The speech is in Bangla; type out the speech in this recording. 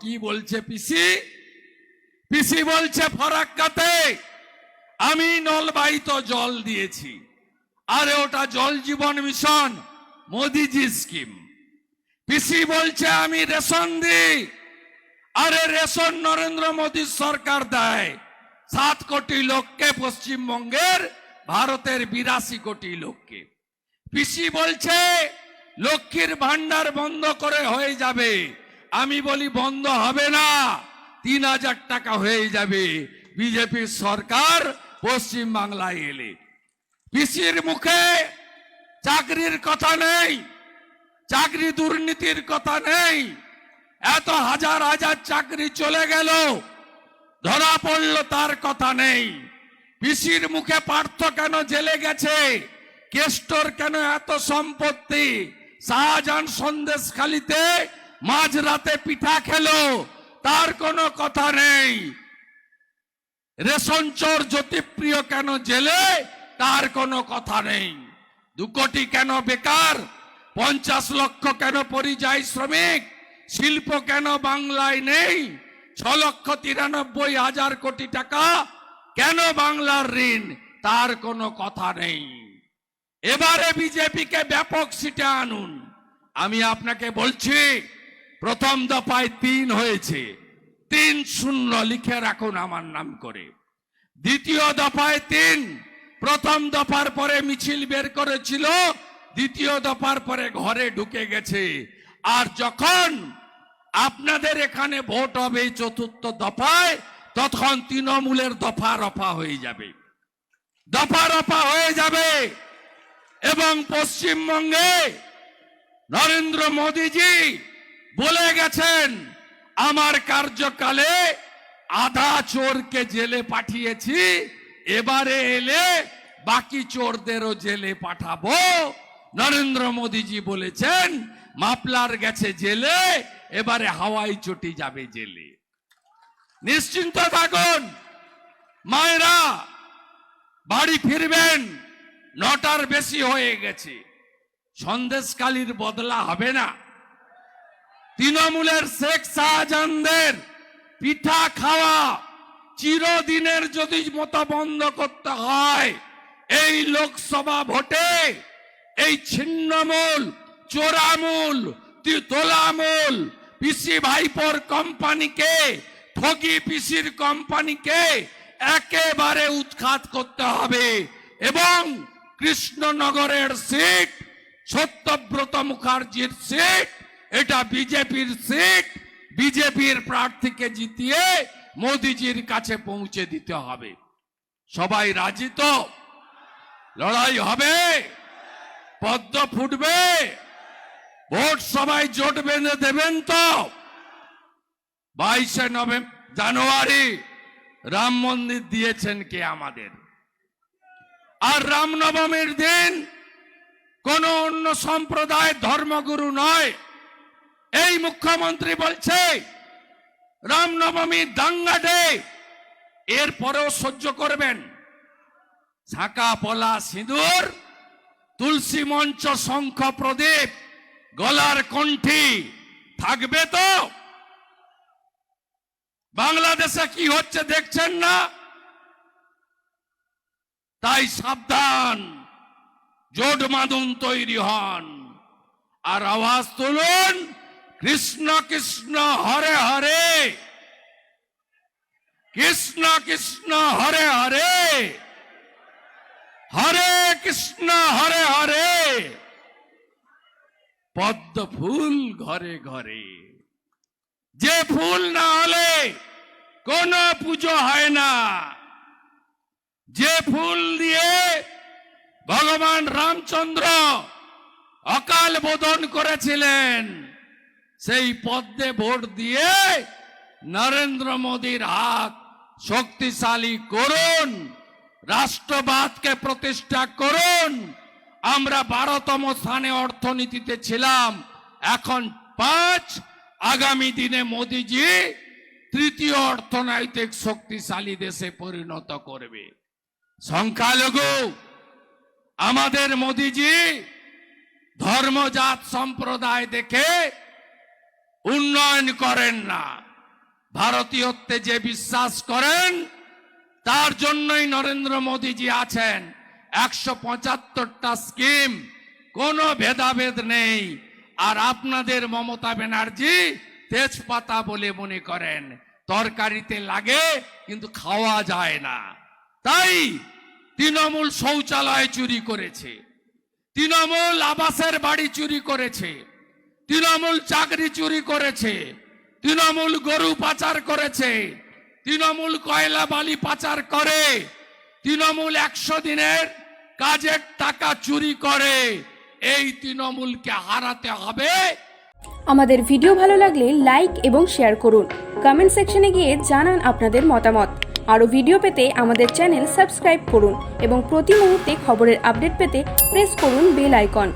কি বলছে পিসি? পিসি বলছে, ফরাক্কাতে আমি নলবাহিত জল দিয়েছি। আরে ওটা জল জীবন মিশন, মোদিজি স্কিম। পিসি বলছে, আমি রেশন দিই। আরে রেশন নরেন্দ্র মোদী সরকার দেয়। সাত কোটি লোককে পশ্চিমবঙ্গের, ভারতের বিরাশি কোটি লোককে। পিসি বলছে, লক্ষ্মীর ভান্ডার বন্ধ করে হয়ে যাবে। আমি বলি বন্ধ হবে না। তিন হাজার টাকা হয়ে যাবে। বিজেপির সরকার পশ্চিম বাংলায় এলে। পিসির মুখে চাকরির কথা নেই, চাকরি দুর্নীতির কথা নেই। এত হাজার হাজার চাকরি চলে গেল, ধরা পড়ল তার কথা নেই। পিসির মুখে পার্থ কেন জেলে গেছে? কেষ্টর কেন এত সম্পত্তি? শাহজাহান সন্দেশ খালিতে মাঝ রাতে পিঠা খেলো, তার কোনো কথা নেই। রেশন চোর জ্যোতিপ্রিয় কেন জেলে, তার কোনো কথা নেই। দু কোটি কেন বেকার, পঞ্চাশ লক্ষ কেন পরিযায়ী শ্রমিক, শিল্প কেন বাংলায় নেই, ছ লক্ষ তিরানব্বই হাজার কোটি টাকা, কেন বাংলার ঋণ, তার কোনো কথা নেই। এবারে বিজেপিকে ব্যাপক সিটে আনুন। আমি আপনাকে বলছি প্রথম দফায় তিন হয়েছে। তিন শূন্য লিখে রাখুন আমার নাম করে। দ্বিতীয় দফায় তিন, প্রথম দফার পরে মিছিল বের করেছিল, দ্বিতীয় দফার পরে ঘরে ঢুকে গেছে। আর যখন আপনাদের এখানে ভোট হবে চতুর্থ দফায়, তখন তৃণমূলের দফা রফা হয়ে যাবে। দফা রফা হয়ে যাবে এবং পশ্চিমবঙ্গে নরেন্দ্র মোদীজি বলে গেছেন, আমার কার্যকালে আধা চোরকে জেলে পাঠিয়েছি, এবারে এলে বাকি চোরদেরও জেলে পাঠাবো। নরেন্দ্র মোদীজি বলেছেন মাপলার গেছে জেলে, এবারে হাওয়াই চটি যাবে জেলে। নিশ্চিন্ত থাকুন, মায়েরা, বাড়ি ফিরবেন, নটার বেশি হয়ে গেছে। সন্দেশকালীর বদলা হবে না। তৃণমূলের শেখ শাহজাহানদের পিঠা খাওয়া চিরদিনের যদি মতো বন্ধ করতে হয়, এই লোকসভা ভোটে এই ছিন্নমূল, চোরামূল তোলামূল পিসি ভাইপোর কোম্পানিকে, ঠগি পিসির কোম্পানিকে একেবারে উৎখাত করতে হবে এবং কৃষ্ণনগরের সিট, সত্যব্রত মুখার্জির সিট এটা বিজেপির সিট বিজেপির প্রার্থীকে জিতিয়ে মোদিজির কাছে পৌঁছে দিতে হবে। সবাই রাজি তো? লড়াই হবে? পদ্ম ফুটবে? ভোট সবাই জোট বেঁধে দেবেন তো? বাইশে নভেম্বর জানুয়ারি, রাম মন্দির দিয়েছেন কে আমাদের? আর রামনবমীর দিন কোন অন্য সম্প্রদায় ধর্মগুরু নয়। এই মুখ্যমন্ত্রী বলছে রামনবমী দাঙ্গা ডে, এরপরেও সহ্য করবেন। ছাকা পলা সিঁদুর, তুলসী মঞ্চ শঙ্খ প্রদীপ, গলার কণ্ঠী থাকবে তো? বাংলাদেশে কি হচ্ছে দেখছেন না? তাই সাবধান, জোট মাদুন তৈরি হন। আর আওয়াজ তুলুন কৃষ্ণ কৃষ্ণ হরে হরে। কৃষ্ণ কৃষ্ণ হরে হরে। হরে কৃষ্ণ হরে হরে। পদ্ম ফুল ঘরে ঘরে। যে ফুল না হলে কোন পুজো হয় না। যে ফুল দিয়ে ভগবান রামচন্দ্র অকাল বোধন করেছিলেন। সেই পদ্মে ভোট দিয়ে নরেন্দ্র মোদীর হাত শক্তিশালী করুন, রাষ্ট্রবাদকে প্রতিষ্ঠা করুন। আমরা বারোতম স্থানে অর্থনীতিতে ছিলাম, এখন পাঁচ। আগামী দিনে মোদিজি তৃতীয় অর্থনৈতিক শক্তিশালী দেশে পরিণত করবে। সংখ্যালঘু, আমাদের মোদিজি ধর্মজাত সম্প্রদায় দেখে উন্নয়ন করেন না। ভারতীয়ত্বে যে বিশ্বাস করেন, তার জন্যই নরেন্দ্র মোদীজি আছেন। একশো পঁচাত্তরটা স্কিম, কোনো ভেদাভেদ নেই। আর আপনাদের মমতা ব্যানার্জি তেজপাতা বলে মনে করেন। তরকারিতে লাগে, কিন্তু খাওয়া যায় না। তাই তৃণমূল শৌচালয় চুরি করেছে। তৃণমূল আবাসের বাড়ি চুরি করেছে। তৃণমূল চাকরি চুরি করেছে, তৃণমূল গরু পাচার করেছে, তৃণমূল কয়লা বালি পাচার করে, তৃণমূল একশো দিনের কাজের টাকা চুরি করে, এই তৃণমূলকে হারাতে হবে। আমাদের ভিডিও ভালো লাগলে লাইক এবং শেয়ার করুন। কমেন্ট সেকশনে গিয়ে জানান আপনাদের মতামত। আরও ভিডিও পেতে আমাদের চ্যানেল সাবস্ক্রাইব করুন এবং প্রতি মুহূর্তে খবরের আপডেট পেতে প্রেস করুন বেল আইকন।